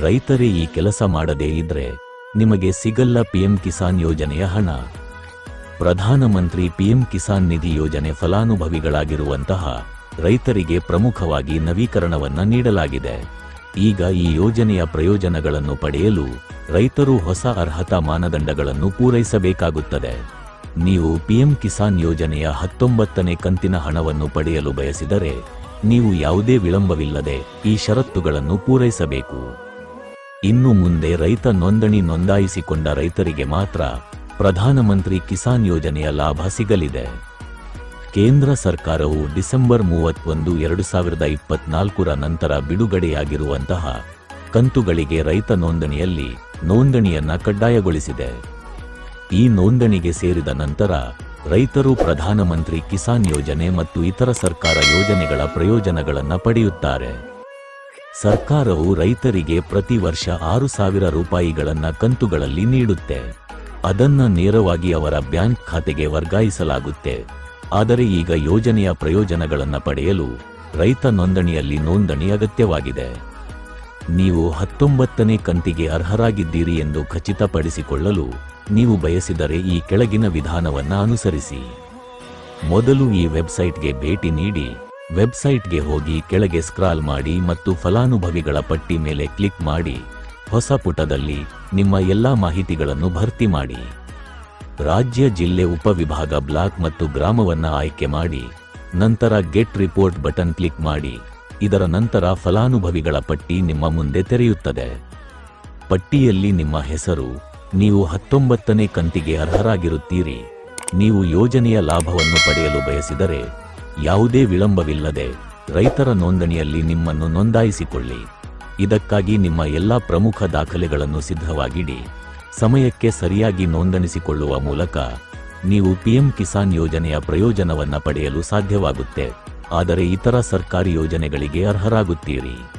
ರೈತರೇ ಈ ಕೆಲಸ ಮಾಡದೇ ಇದ್ರೆ ನಿಮಗೆ ಸಿಗಲ್ಲ ಪಿಎಂ ಕಿಸಾನ್ ಯೋಜನೆಯ ಹಣ. ಪ್ರಧಾನಮಂತ್ರಿ ಪಿಎಂ ಕಿಸಾನ್ ನಿಧಿ ಯೋಜನೆ ಫಲಾನುಭವಿಗಳಾಗಿರುವಂತಹ ರೈತರಿಗೆ ಪ್ರಮುಖವಾಗಿ ನವೀಕರಣವನ್ನ ನೀಡಲಾಗಿದೆ. ಈಗ ಈ ಯೋಜನೆಯ ಪ್ರಯೋಜನಗಳನ್ನು ಪಡೆಯಲು ರೈತರು ಹೊಸ ಅರ್ಹತಾ ಮಾನದಂಡಗಳನ್ನು ಪೂರೈಸಬೇಕಾಗುತ್ತದೆ. ನೀವು ಪಿಎಂ ಕಿಸಾನ್ ಯೋಜನೆಯ ಹತ್ತೊಂಬತ್ತನೇ ಕಂತಿನ ಹಣವನ್ನು ಪಡೆಯಲು ಬಯಸಿದರೆ ನೀವು ಯಾವುದೇ ವಿಳಂಬವಿಲ್ಲದೆ ಈ ಷರತ್ತುಗಳನ್ನು ಪೂರೈಸಬೇಕು. ಇನ್ನು ಮುಂದೆ ರೈತ ನೋಂದಣಿ ನೋಂದಾಯಿಸಿಕೊಂಡ ರೈತರಿಗೆ ಮಾತ್ರ ಪ್ರಧಾನಮಂತ್ರಿ ಕಿಸಾನ್ ಯೋಜನೆಯ ಲಾಭ ಸಿಗಲಿದೆ. ಕೇಂದ್ರ ಸರ್ಕಾರವು ಡಿಸೆಂಬರ್ ಮೂವತ್ತೊಂದು, ಎರಡು ಸಾವಿರದ ಇಪ್ಪತ್ನಾಲ್ಕರ ನಂತರ ಬಿಡುಗಡೆಯಾಗಿರುವಂತಹ ಕಂತುಗಳಿಗೆ ರೈತ ನೋಂದಣಿಯಲ್ಲಿ ನೋಂದಣಿಯನ್ನ ಕಡ್ಡಾಯಗೊಳಿಸಿದೆ. ಈ ನೋಂದಣಿಗೆ ಸೇರಿದ ನಂತರ ರೈತರು ಪ್ರಧಾನಮಂತ್ರಿ ಕಿಸಾನ್ ಯೋಜನೆ ಮತ್ತು ಇತರ ಸರ್ಕಾರ ಯೋಜನೆಗಳ ಪ್ರಯೋಜನಗಳನ್ನು ಪಡೆಯುತ್ತಾರೆ. ಸರ್ಕಾರವು ರೈತರಿಗೆ ಪ್ರತಿ ವರ್ಷ ಆರು ಸಾವಿರ ರೂಪಾಯಿಗಳನ್ನ ಕಂತುಗಳಲ್ಲಿ ನೀಡುತ್ತೆ. ಅದನ್ನ ನೇರವಾಗಿ ಅವರ ಬ್ಯಾಂಕ್ ಖಾತೆಗೆ ವರ್ಗಾಯಿಸಲಾಗುತ್ತೆ. ಆದರೆ ಈಗ ಯೋಜನೆಯ ಪ್ರಯೋಜನಗಳನ್ನ ಪಡೆಯಲು ರೈತ ನೋಂದಣಿಯಲ್ಲಿ ನೋಂದಣಿ ಅಗತ್ಯವಾಗಿದೆ. ನೀವು ಹತ್ತೊಂಬತ್ತನೇ ಕಂತಿಗೆ ಅರ್ಹರಾಗಿದ್ದೀರಿ ಎಂದು ಖಚಿತಪಡಿಸಿಕೊಳ್ಳಲು ನೀವು ಬಯಸಿದರೆ ಈ ಕೆಳಗಿನ ವಿಧಾನವನ್ನು ಅನುಸರಿಸಿ. ಮೊದಲು ಈ ವೆಬ್ಸೈಟ್ಗೆ ಭೇಟಿ ನೀಡಿ ವೆಬ್ಸೈಟ್ಗೆ ಹೋಗಿ ಕೆಳಗೆ ಸ್ಕ್ರಾಲ್ ಮಾಡಿ ಮತ್ತು ಫಲಾನುಭವಿಗಳ ಪಟ್ಟಿ ಮೇಲೆ ಕ್ಲಿಕ್ ಮಾಡಿ ಹೊಸ ಪುಟದಲ್ಲಿ ನಿಮ್ಮ ಎಲ್ಲಾ ಮಾಹಿತಿಗಳನ್ನು ಭರ್ತಿ ಮಾಡಿ. ರಾಜ್ಯ ಜಿಲ್ಲೆ ಉಪವಿಭಾಗ ಬ್ಲಾಕ್ ಮತ್ತು ಗ್ರಾಮವನ್ನು ಆಯ್ಕೆ ಮಾಡಿ. ನಂತರ ಗೆಟ್ ರಿಪೋರ್ಟ್ ಬಟನ್ ಕ್ಲಿಕ್ ಮಾಡಿ. ಇದರ ನಂತರ ಫಲಾನುಭವಿಗಳ ಪಟ್ಟಿ ನಿಮ್ಮ ಮುಂದೆ ತೆರೆಯುತ್ತದೆ. ಪಟ್ಟಿಯಲ್ಲಿ ನಿಮ್ಮ ಹೆಸರು, ನೀವು ಹತ್ತೊಂಬತ್ತನೇ ಕಂತಿಗೆ ಅರ್ಹರಾಗಿರುತ್ತೀರಿ. ನೀವು ಯೋಜನೆಯ ಲಾಭವನ್ನು ಪಡೆಯಲು ಬಯಸಿದರೆ ಯಾವುದೇ ವಿಳಂಬವಿಲ್ಲದೆ ರೈತರ ನೋಂದಣಿಯಲ್ಲಿ ನಿಮ್ಮನ್ನು ನೋಂದಾಯಿಸಿಕೊಳ್ಳಿ. ಇದಕ್ಕಾಗಿ ನಿಮ್ಮ ಎಲ್ಲಾ ಪ್ರಮುಖ ದಾಖಲೆಗಳನ್ನು ಸಿದ್ಧವಾಗಿಡಿ. ಸಮಯಕ್ಕೆ ಸರಿಯಾಗಿ ನೋಂದಣಿಸಿಕೊಳ್ಳುವ ಮೂಲಕ ನೀವು ಪಿಎಂ ಕಿಸಾನ್ ಯೋಜನೆಯ ಪ್ರಯೋಜನವನ್ನು ಪಡೆಯಲು ಸಾಧ್ಯವಾಗುತ್ತೆ. ಆದರೆ ಇತರ ಸರ್ಕಾರಿ ಯೋಜನೆಗಳಿಗೆ ಅರ್ಹರಾಗುತ್ತೀರಿ.